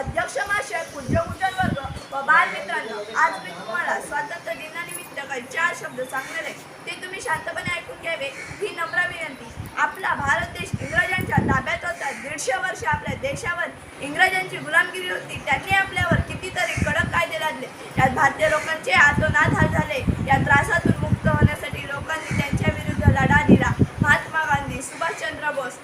अध्यक्ष महाशय पूज्य गुजर वर्ग व बालमित्रांनो आज मी तुम्हाला स्वातंत्र्य दिनानिमित्त काही चार शब्द सांगणार आहे. ते तुम्ही शांतपणे ऐकून घ्यावे. ही नम्र विनंती. आपला भारत देश इंग्रजांच्या ताब्यात होता. दीडशे वर्ष आपल्या देशावर इंग्रजांची गुलामगिरी होती. त्यांनी आपल्यावर कितीतरी कडक कायदे लादले. यात भारतीय लोकांचे आतोनाधार झाले. या त्रासातून मुक्त होण्यासाठी लोकांनी त्यांच्या विरुद्ध लढा दिला. महात्मा गांधी सुभाषचंद्र बोस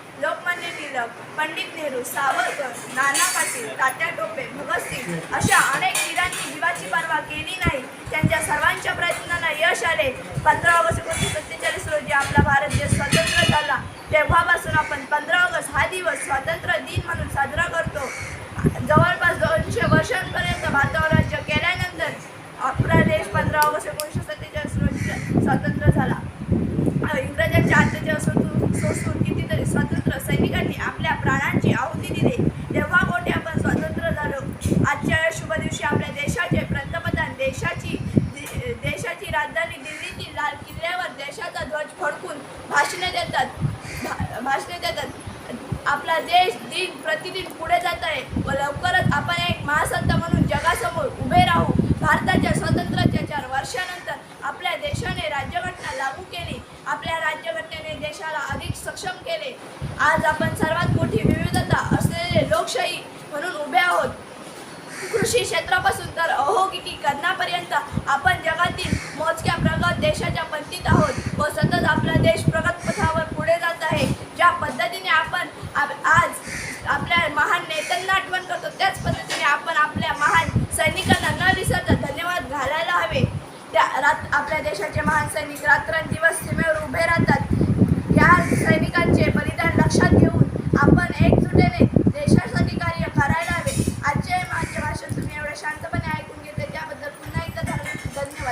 लोकमान्य टिळक पंडित नेहरू सावरकर नाना पाटील तात्या टोपे भगतसिंग अशा अनेक वीरांनी जीवाची पर्वा केली नाही. त्यांच्या सर्वांच्या प्रयत्नांना यश आले. पंधरा ऑगस्ट एकोणीसशे सत्तेचाळीस रोजी आपला भारत देश स्वतंत्र झाला. तेव्हापासून आपण पंधरा ऑगस्ट हा दिवस स्वातंत्र्य दिन म्हणून साजरा करतो. जवळपास दोनशे वर्षांपर्यंत भारतावर राज्य केल्यानंतर आपला देश पंधरा ऑगस्ट एकोणीसशे सत्तेचाळीस रोजी स्वतंत्र झाला. इंग्रजांच्या अत्याचार सोसून कितीतरी स्वतंत्र सैनिकांनी आपल्या प्राणांची आहुती दिली. तेव्हा मोठे आपण स्वतंत्र झालो. आजच्या या शुभ दिवशी आपल्या देशाचे पंतप्रधान देशाची देशाची राजधानी दिल्लीतील लाल किल्ल्यावर देशाचा ध्वज फडकून भाषणे देतात. भाषणे देतात. आपला देश दिन प्रतिदिन पुढे जात आहे. व लवकरच आपण एक महासंत म्हणून जगासमोर उभे राहू. भारताच्या स्वातंत्र्याच्या चार वर्षानंतर आपल्या देशाने राज्यघटना लागू केली. आपल्या राज्यघटनेने देशाला अधिक सक्षम केले. आज आपण सर्वात मोठी विविधता असलेले लोकशाही म्हणून उभे आहोत. कृषी क्षेत्रापासून तर अहोगिकी करण्यापर्यंत आपण जगातील मोजक्या प्रगत देशाच्या पंक्तीत आहोत. व सतत आपला देश प्रगत पथावर पुढे जात आहे. ज्या पद्धतीने आपण आज आपल्या महान नेत्यांना आठवण करतो त्याच पद्धतीने आपण आपल्या महान सैनिकांना न विसरता धन्यवाद घालायला हवे. त्या रात आपल्या देशाचे महान सैनिक रात्रंदिवस